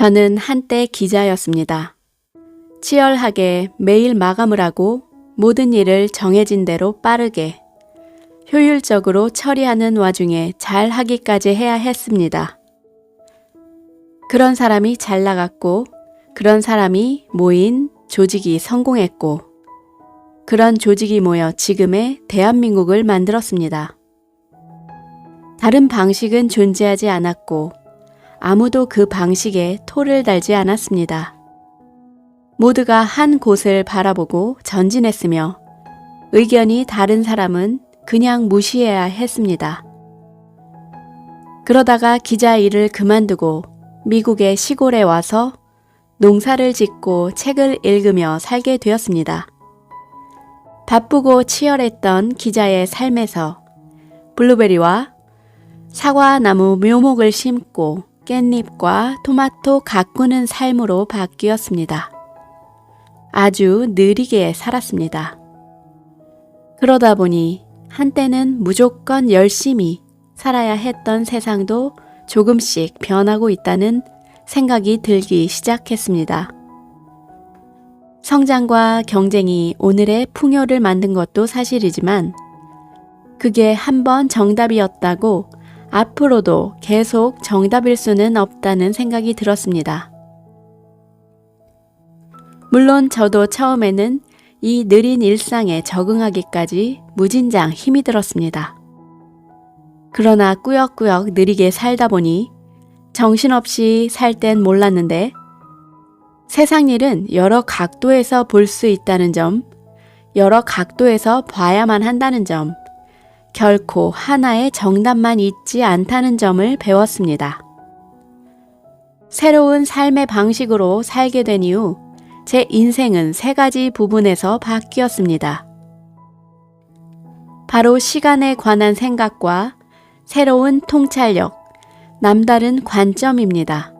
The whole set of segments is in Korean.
저는 한때 기자였습니다. 치열하게 매일 마감을 하고 모든 일을 정해진 대로 빠르게 효율적으로 처리하는 와중에 잘 하기까지 해야 했습니다. 그런 사람이 잘 나갔고, 그런 사람이 모인 조직이 성공했고, 그런 조직이 모여 지금의 대한민국을 만들었습니다. 다른 방식은 존재하지 않았고, 아무도 그 방식에 토를 달지 않았습니다. 모두가 한 곳을 바라보고 전진했으며, 의견이 다른 사람은 그냥 무시해야 했습니다. 그러다가 기자 일을 그만두고 미국의 시골에 와서 농사를 짓고 책을 읽으며 살게 되었습니다. 바쁘고 치열했던 기자의 삶에서 블루베리와 사과나무 묘목을 심고 깻잎과 토마토 가꾸는 삶으로 바뀌었습니다. 아주 느리게 살았습니다. 그러다 보니 한때는 무조건 열심히 살아야 했던 세상도 조금씩 변하고 있다는 생각이 들기 시작했습니다. 성장과 경쟁이 오늘의 풍요를 만든 것도 사실이지만 그게 한번 정답이었다고 앞으로도 계속 정답일 수는 없다는 생각이 들었습니다. 물론 저도 처음에는 이 느린 일상에 적응하기까지 무진장 힘이 들었습니다. 그러나 꾸역꾸역 느리게 살다 보니 정신없이 살 땐 몰랐는데 세상 일은 여러 각도에서 볼 수 있다는 점, 여러 각도에서 봐야만 한다는 점, 결코 하나의 정답만 있지 않다는 점을 배웠습니다. 새로운 삶의 방식으로 살게 된 이후 제 인생은 세 가지 부분에서 바뀌었습니다. 바로 시간에 관한 생각과 새로운 통찰력, 남다른 관점입니다.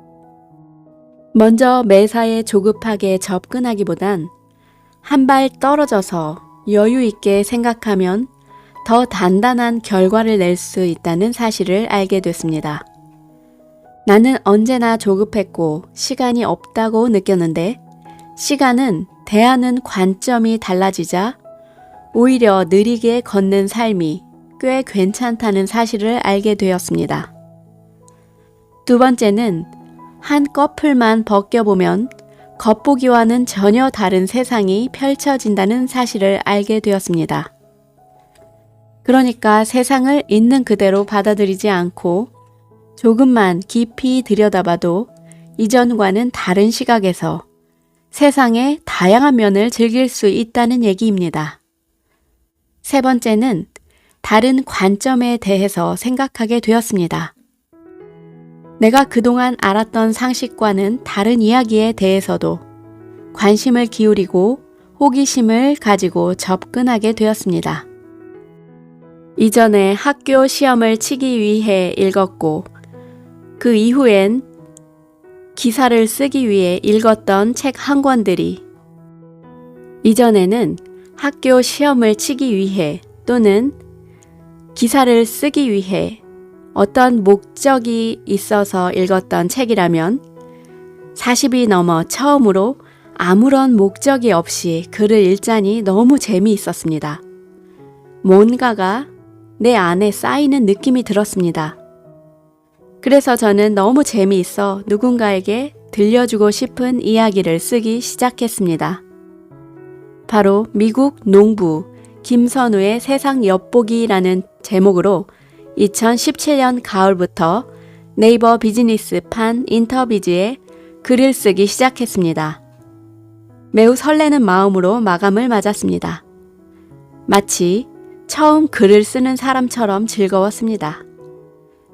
먼저 매사에 조급하게 접근하기보단 한 발 떨어져서 여유 있게 생각하면 더 단단한 결과를 낼 수 있다는 사실을 알게 됐습니다. 나는 언제나 조급했고 시간이 없다고 느꼈는데 시간은 대하는 관점이 달라지자 오히려 느리게 걷는 삶이 꽤 괜찮다는 사실을 알게 되었습니다. 두 번째는 한 꺼풀만 벗겨보면 겉보기와는 전혀 다른 세상이 펼쳐진다는 사실을 알게 되었습니다. 그러니까 세상을 있는 그대로 받아들이지 않고 조금만 깊이 들여다봐도 이전과는 다른 시각에서 세상의 다양한 면을 즐길 수 있다는 얘기입니다. 세 번째는 다른 관점에 대해서 생각하게 되었습니다. 내가 그동안 알았던 상식과는 다른 이야기에 대해서도 관심을 기울이고 호기심을 가지고 접근하게 되었습니다. 이전에 학교 시험을 치기 위해 읽었고 그 이후엔 기사를 쓰기 위해 읽었던 책 한 권들이 이전에는 학교 시험을 치기 위해 또는 기사를 쓰기 위해 어떤 목적이 있어서 읽었던 책이라면 40이 넘어 처음으로 아무런 목적이 없이 글을 읽자니 너무 재미있었습니다. 뭔가가 내 안에 쌓이는 느낌이 들었습니다. 그래서 저는 너무 재미있어 누군가에게 들려주고 싶은 이야기를 쓰기 시작했습니다. 바로 미국 농부 김선우의 세상 엿보기라는 제목으로 2017년 가을부터 네이버 비즈니스 판 인터비즈에 글을 쓰기 시작했습니다. 매우 설레는 마음으로 마감을 맞았습니다. 마치 처음 글을 쓰는 사람처럼 즐거웠습니다.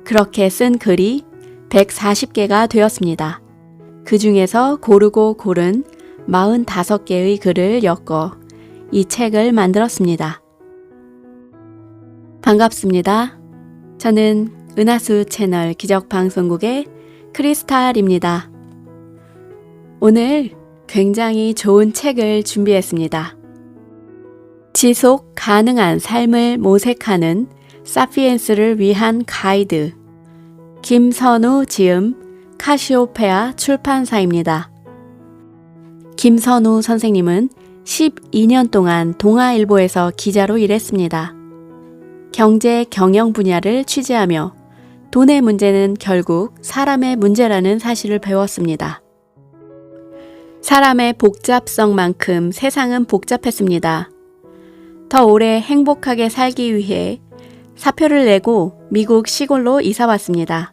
그렇게 쓴 글이 140개가 되었습니다. 그 중에서 고르고 고른 45개의 글을 엮어 이 책을 만들었습니다. 반갑습니다. 저는 은하수 채널 기적방송국의 크리스탈입니다. 오늘 굉장히 좋은 책을 준비했습니다. 지속 가능한 삶을 모색하는 사피엔스를 위한 가이드 김선우 지음 카시오페아 출판사입니다. 김선우 선생님은 12년 동안 동아일보에서 기자로 일했습니다. 경제 경영 분야를 취재하며 돈의 문제는 결국 사람의 문제라는 사실을 배웠습니다. 사람의 복잡성만큼 세상은 복잡했습니다. 더 오래 행복하게 살기 위해 사표를 내고 미국 시골로 이사 왔습니다.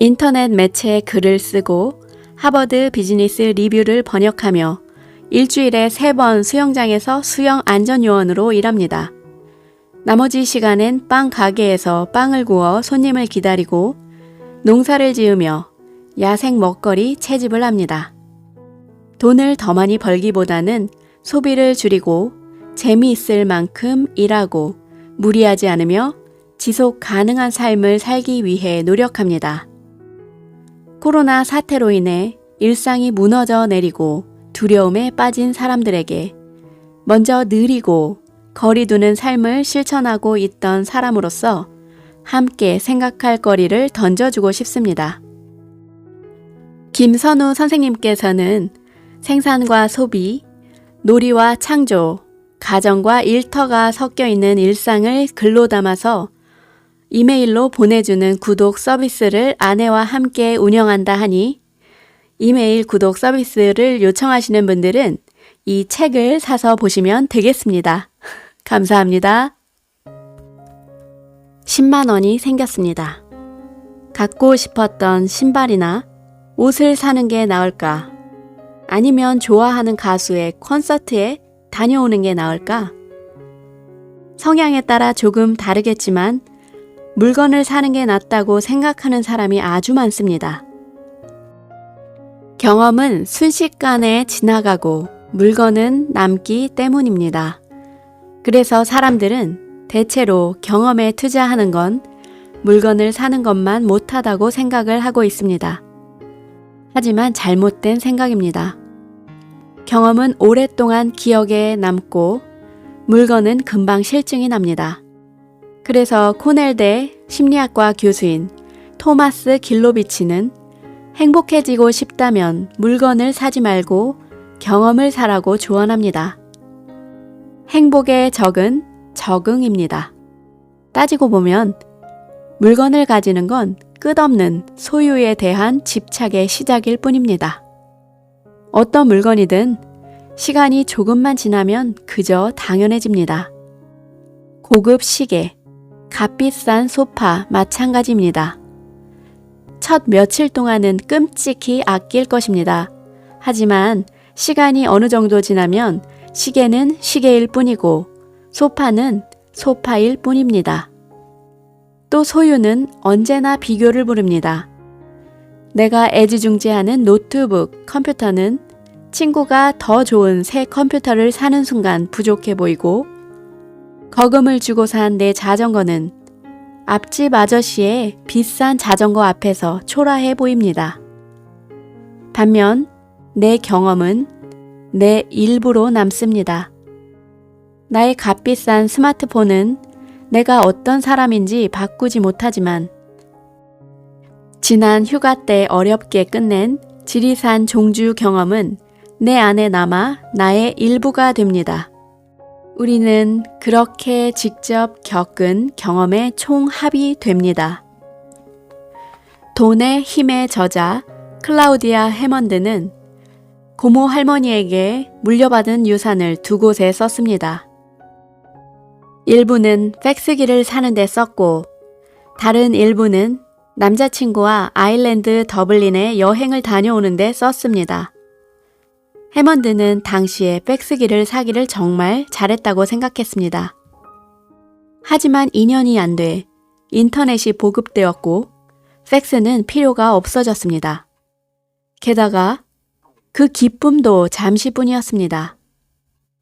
인터넷 매체에 글을 쓰고 하버드 비즈니스 리뷰를 번역하며 일주일에 세 번 수영장에서 수영 안전요원으로 일합니다. 나머지 시간엔 빵 가게에서 빵을 구워 손님을 기다리고 농사를 지으며 야생 먹거리 채집을 합니다. 돈을 더 많이 벌기보다는 소비를 줄이고 재미있을 만큼 일하고 무리하지 않으며 지속 가능한 삶을 살기 위해 노력합니다. 코로나 사태로 인해 일상이 무너져 내리고 두려움에 빠진 사람들에게 먼저 느리고 거리두는 삶을 실천하고 있던 사람으로서 함께 생각할 거리를 던져주고 싶습니다. 김선우 선생님께서는 생산과 소비, 놀이와 창조, 가정과 일터가 섞여 있는 일상을 글로 담아서 이메일로 보내주는 구독 서비스를 아내와 함께 운영한다 하니 이메일 구독 서비스를 요청하시는 분들은 이 책을 사서 보시면 되겠습니다. 감사합니다. 10만 원이 생겼습니다. 갖고 싶었던 신발이나 옷을 사는 게 나을까? 아니면 좋아하는 가수의 콘서트에 다녀오는 게 나을까? 성향에 따라 조금 다르겠지만 물건을 사는 게 낫다고 생각하는 사람이 아주 많습니다. 경험은 순식간에 지나가고 물건은 남기 때문입니다. 그래서 사람들은 대체로 경험에 투자하는 건 물건을 사는 것만 못하다고 생각을 하고 있습니다. 하지만 잘못된 생각입니다. 경험은 오랫동안 기억에 남고 물건은 금방 실증이 납니다. 그래서 코넬대 심리학과 교수인 토마스 길로비치는 행복해지고 싶다면 물건을 사지 말고 경험을 사라고 조언합니다. 행복의 적은 적응입니다. 따지고 보면 물건을 가지는 건 끝없는 소유에 대한 집착의 시작일 뿐입니다. 어떤 물건이든 시간이 조금만 지나면 그저 당연해집니다. 고급 시계, 값비싼 소파 마찬가지입니다. 첫 며칠 동안은 끔찍히 아낄 것입니다. 하지만 시간이 어느 정도 지나면 시계는 시계일 뿐이고 소파는 소파일 뿐입니다. 또 소유는 언제나 비교를 부릅니다. 내가 애지중지하는 노트북, 컴퓨터는 친구가 더 좋은 새 컴퓨터를 사는 순간 부족해 보이고 거금을 주고 산 내 자전거는 앞집 아저씨의 비싼 자전거 앞에서 초라해 보입니다. 반면 내 경험은 내 일부로 남습니다. 나의 값비싼 스마트폰은 내가 어떤 사람인지 바꾸지 못하지만 지난 휴가 때 어렵게 끝낸 지리산 종주 경험은 내 안에 남아 나의 일부가 됩니다. 우리는 그렇게 직접 겪은 경험의 총합이 됩니다. 돈의 힘의 저자 클라우디아 해먼드는 고모 할머니에게 물려받은 유산을 두 곳에 썼습니다. 일부는 팩스기를 사는데 썼고, 다른 일부는 남자친구와 아일랜드 더블린에 여행을 다녀오는데 썼습니다. 해먼드는 당시에 팩스기를 사기를 정말 잘했다고 생각했습니다. 하지만 2년이 안 돼 인터넷이 보급되었고 팩스는 필요가 없어졌습니다. 게다가 그 기쁨도 잠시뿐이었습니다.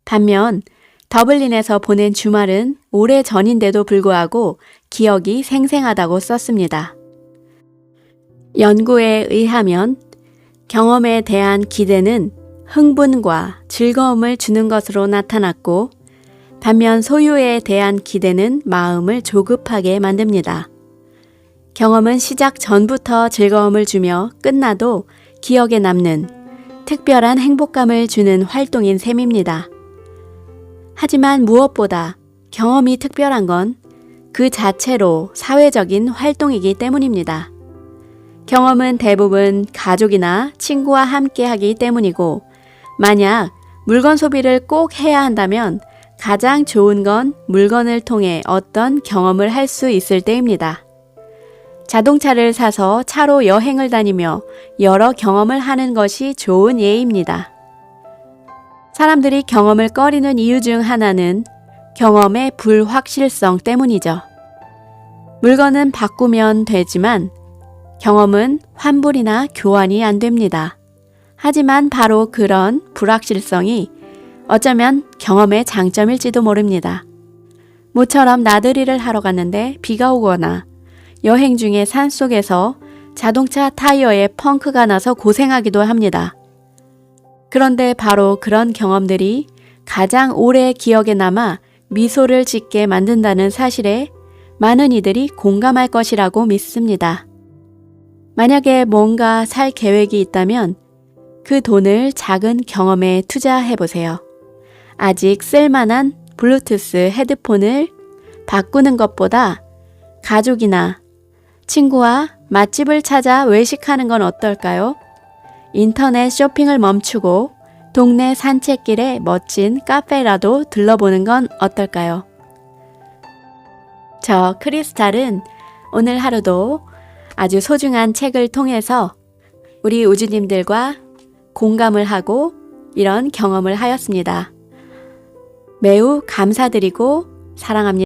반면 더블린에서 보낸 주말은 오래 전인데도 불구하고 기억이 생생하다고 썼습니다. 연구에 의하면 경험에 대한 기대는 흥분과 즐거움을 주는 것으로 나타났고 반면 소유에 대한 기대는 마음을 조급하게 만듭니다. 경험은 시작 전부터 즐거움을 주며 끝나도 기억에 남는 특별한 행복감을 주는 활동인 셈입니다. 하지만 무엇보다 경험이 특별한 건 그 자체로 사회적인 활동이기 때문입니다. 경험은 대부분 가족이나 친구와 함께 하기 때문이고, 만약 물건 소비를 꼭 해야 한다면 가장 좋은 건 물건을 통해 어떤 경험을 할 수 있을 때입니다. 자동차를 사서 차로 여행을 다니며 여러 경험을 하는 것이 좋은 예입니다. 사람들이 경험을 꺼리는 이유 중 하나는 경험의 불확실성 때문이죠. 물건은 바꾸면 되지만 경험은 환불이나 교환이 안 됩니다. 하지만 바로 그런 불확실성이 어쩌면 경험의 장점일지도 모릅니다. 모처럼 나들이를 하러 갔는데 비가 오거나 여행 중에 산 속에서 자동차 타이어에 펑크가 나서 고생하기도 합니다. 그런데 바로 그런 경험들이 가장 오래 기억에 남아 미소를 짓게 만든다는 사실에 많은 이들이 공감할 것이라고 믿습니다. 만약에 뭔가 살 계획이 있다면 그 돈을 작은 경험에 투자해 보세요. 아직 쓸만한 블루투스 헤드폰을 바꾸는 것보다 가족이나 친구와 맛집을 찾아 외식하는 건 어떨까요? 인터넷 쇼핑을 멈추고 동네 산책길에 멋진 카페라도 들러보는 건 어떨까요? 저 크리스탈은 오늘 하루도 아주 소중한 책을 통해서 우리 우주님들과 공감을 하고 이런 경험을 하였습니다. 매우 감사드리고 사랑합니다.